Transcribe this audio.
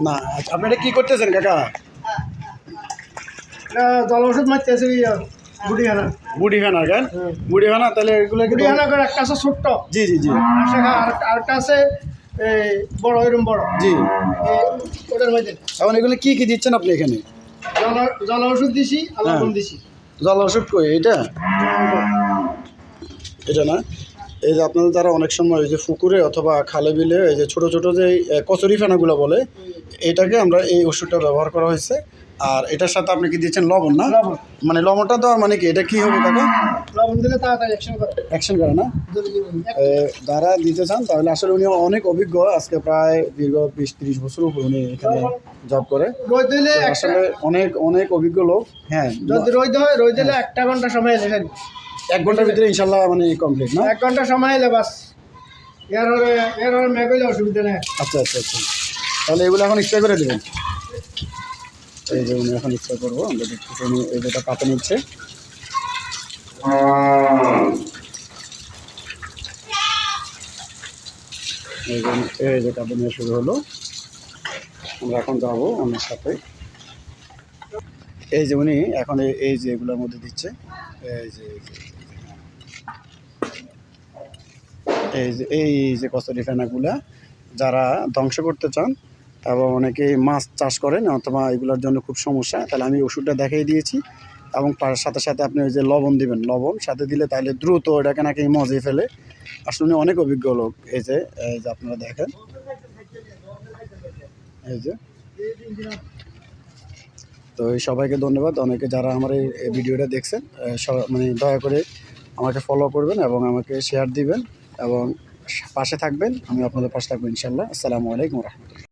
না? আচ্ছা, আপনি এটা কি করতেছেন কাকা? জল ওষুধ মারতেছে বুড়িখানা বুড়িখানা কেন। বুড়িখানা তাহলে এগুলো করে একটা আছে ছোট্ট। জি জি জি। আর আর- আরেকটা আছে এই বড় এরকম বড়। জি। ওটার মধ্যে। এখন এগুলো কি কি দিচ্ছেন আপনি এখানে? জল ওষুধ দিছি আর হ্যাঁ। দিছি। জল ওষুধ কই এটা এটা না? এই যে আপনাদের দ্বারা অনেক সময় এই যে পুকুরে অথবা খালে বিলে এই যে ছোট ছোট যে কচুরি ফেনাগুলো বলে এটাকে আমরা এই ওষুধটা ব্যবহার করা হয়েছে। আর এটার সাথে আপনি কি দিচ্ছেন লবণ না? মানে লবণটা দেওয়ার মানে কি? এটা কি হবে কাকা? লবণ দিলে তাড়াতাড়ি অ্যাকশন করে। না? যারা দিতে চান তাহলে আসলে উনি অনেক অভিজ্ঞ। আজকে প্রায় দীর্ঘ বিশ তিরিশ বছর উপর উনি এখানে জব করে। আসলে অনেক অনেক অভিজ্ঞ লোক। হ্যাঁ যদি রোদ হয় রোদ দিলে একটা ঘণ্টা সময় ফেলবি এক ঘণ্টার ভিতরে ইনশাল্লাহ মানে কমপ্লিট না? এক ঘণ্টা সময় এলে বাস। এর হলে এর হলে মেঘ হইলে অসুবিধা নেই। আচ্ছা আচ্ছা আচ্ছা। তাহলে এগুলো এখন স্প্রে করে দেবেন? এই যে উনি এখন স্প্রে করব আমরা দেখতেছি উনি এই যেটা পাতে নিচ্ছে। এই যে কাপড় নিয়ে শুরু হলো। আমরা এখন যাব ওনার সাথে। এই যে উনি এখন এই যে এগুলোর মধ্যে দিচ্ছে। এই যে, এই যে- এই যে ফেনাগুলা, যারা ধ্বংস করতে চান, তারপর অনেকে মাছ চাষ করেন অথবা এগুলোর জন্য খুব সমস্যা, তাহলে আমি ওষুধটা দেখিয়ে দিয়েছি। এবং তার সাথে সাথে আপনি ওই যে লবণ দিবেন, লবণ, সাথে দিলে তাহলে দ্রুত এটাকে নাকি মজে ফেলে। আসলে অনেক অভিজ্ঞ লোক, এই যে এই যে আপনারা দেখেন। এই যে তো এই সবাইকে ধন্যবাদ। অনেকে যারা আমার এই ভিডিওটা দেখছেন মানে দয়া করে আমাকে ফলো করবেন এবং আমাকে শেয়ার দিবেন এবং পাশে থাকবেন। আমি আপনাদের পাশে থাকব ইনশাল্লাহ আসসালামু আলাইকুম রহমতুল্লাহ।